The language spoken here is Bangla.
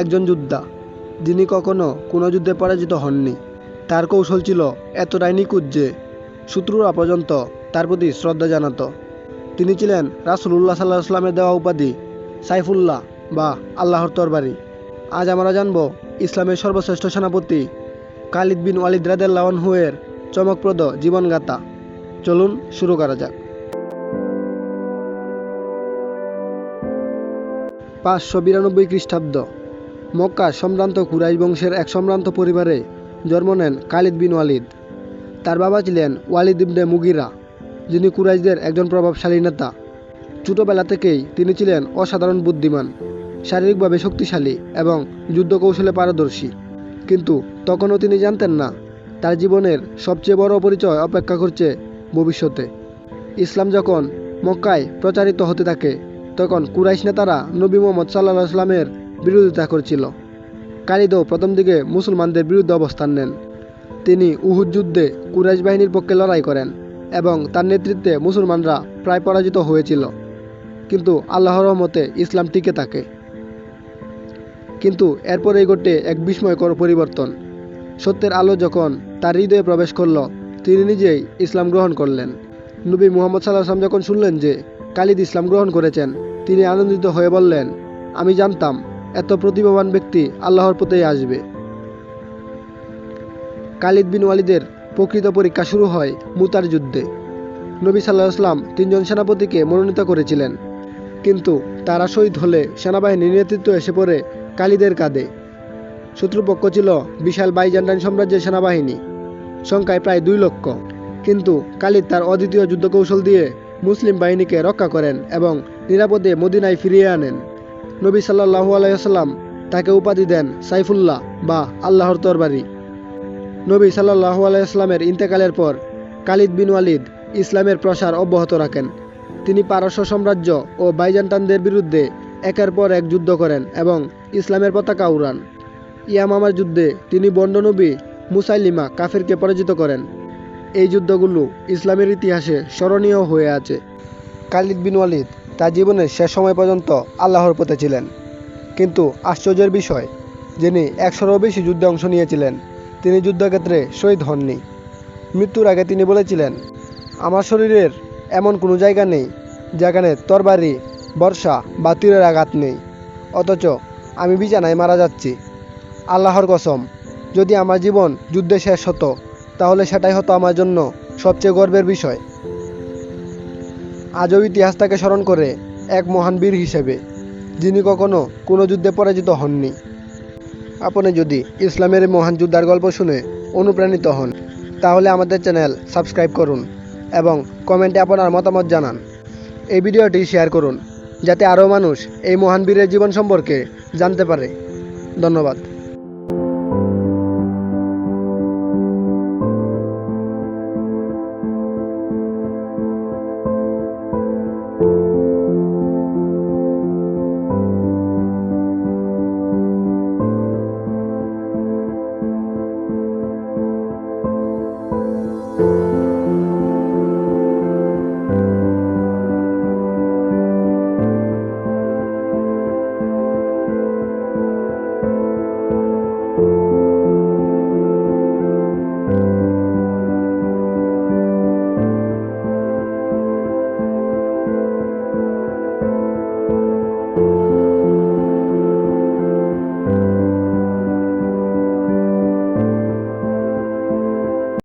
একজন যোদ্ধা, যিনি কখনো কোনো যুদ্ধে পরাজিত হননি। তার কৌশল ছিল এতটাই নিখুঁত যে শত্রুরা পর্যন্ত তার প্রতি শ্রদ্ধা জানাত। তিনি ছিলেন রাসুলুল্লাহ সাল্লাহ আসলামের দেওয়া উপাধি, সাইফুল্লাহ বা আল্লাহর তরবারি। আজ আমরা জানব ইসলামের সর্বশ্রেষ্ঠ সেনাপতি খালিদ বিন ওয়ালিদ রাদেল্লাহন হুয়ের চমকপ্রদ জীবনগাথা। চলুন শুরু করা যাক। পাঁচশো বিরানব্বই খ্রিস্টাব্দ। মক্কা সম্ভ্রান্ত কুরাইশ বংশের এক সম্ভ্রান্ত পরিবারে জন্ম নেন খালিদ বিন ওয়ালিদ। তার বাবা ছিলেন ওয়ালিদ ইবনে মুগিরা, যিনি কুরাইশদের একজন প্রভাবশালী নেতা। ছোটোবেলা থেকেই তিনি ছিলেন অসাধারণ বুদ্ধিমান, শারীরিকভাবে শক্তিশালী এবং যুদ্ধ কৌশলে পারদর্শী। কিন্তু তখনও তিনি জানতেন না, তার জীবনের সবচেয়ে বড় পরিচয় অপেক্ষা করছে ভবিষ্যতে। ইসলাম যখন মক্কায় প্রচারিত হতে থাকে, তখন কুরাইশ নেতারা নবী মোহাম্মদ সাল্লাহ আসলামের বিরোধিতা করছিল। কালিদও প্রথম দিকে মুসলমানদের বিরুদ্ধে অবস্থান নেন। তিনি উহুদ যুদ্ধে কুরাইশ বাহিনীর পক্ষে লড়াই করেন এবং তার নেতৃত্বে মুসলমানরা প্রায় পরাজিত হয়েছিল। কিন্তু আল্লাহর রহমতে ইসলাম টিকে থাকে। কিন্তু এরপরেই ঘটে এক বিস্ময়কর পরিবর্তন। সত্যের আলো যখন তার হৃদয়ে প্রবেশ করল, তিনি নিজেই ইসলাম গ্রহণ করলেন। নবী মুহাম্মদ সাল্লাহ আসলাম যখন শুনলেন যে কালিদ ইসলাম গ্রহণ করেছেন, তিনি আনন্দিত হয়ে বললেন, আমি জানতাম এত প্রতিভাবান ব্যক্তি আল্লাহর পথেই আসবে। কালিদ বিন ওয়ালিদের প্রকৃত পরীক্ষা শুরু হয় মুতার যুদ্ধে। নবী সাল্লাহ আসলাম তিনজন সেনাপতিকে মনোনীত করেছিলেন। কিন্তু তারা শহীদ হলে সেনাবাহিনীর নেতৃত্ব এসে পড়ে কালিদের কাঁধে। শত্রুপক্ষ ছিল বিশাল বাইজান্টাইন সাম্রাজ্যের সেনাবাহিনী, সংখ্যায় প্রায় দুই লক্ষ। কিন্তু কালিদ তার অদ্বিতীয় যুদ্ধ কৌশল দিয়ে মুসলিম বাহিনীকে রক্ষা করেন এবং নিরাপদে মদিনায় ফিরিয়ে আনেন। নবী সাল্লাহু আলাইসাল্লাম তাকে উপাধি দেন সাইফুল্লাহ বা আল্লাহর তরবারি। নবী সাল্লাহু আলাইসলামের ইন্তেকালের পর কালিদ বিন ওয়ালিদ ইসলামের প্রসার অব্যাহত রাখেন। তিনি পারস্য সাম্রাজ্য ও বাইজান্টানদের বিরুদ্ধে একের পর এক যুদ্ধ করেন এবং ইসলামের পতাকা উড়ান। ইয়ামামার যুদ্ধে তিনি বন্ডনবী মুসাইলিমা কাফিরকে পরাজিত করেন। এই যুদ্ধগুলো ইসলামের ইতিহাসে স্মরণীয় হয়ে আছে। খালিদ বিন ওয়ালিদ তার জীবনের শেষ সময় পর্যন্ত আল্লাহর পথে ছিলেন। কিন্তু আশ্চর্যের বিষয়, যিনি একশোরও বেশি যুদ্ধে অংশ নিয়েছিলেন, তিনি যুদ্ধক্ষেত্রে শহীদ হননি। মৃত্যুর আগে তিনি বলেছিলেন, আমার শরীরের এমন কোনো জায়গা নেই যেখানে তরবারি, বর্ষা বা তীরের আঘাত নেই। অথচ আমি বিছানায় মারা যাচ্ছি। আল্লাহর কসম, যদি আমার জীবন যুদ্ধে শেষ হতো, তাহলে সেটাই হতো আমার জন্য সবচেয়ে গর্বের বিষয়। আজও ইতিহাস তাকে স্মরণ করে এক মহান বীর হিসেবে, যিনি কখনো কোনো যুদ্ধে পরাজিত হননি। আপনি যদি ইসলামের মহান যোদ্ধার গল্প শুনে অনুপ্রাণিত হন, তাহলে আমাদের চ্যানেল সাবস্ক্রাইব করুন এবং কমেন্টে আপনার মতামত জানান। এই ভিডিওটি শেয়ার করুন, যাতে আরও মানুষ এই মহান বীরের জীবন সম্পর্কে জানতে পারে। ধন্যবাদ।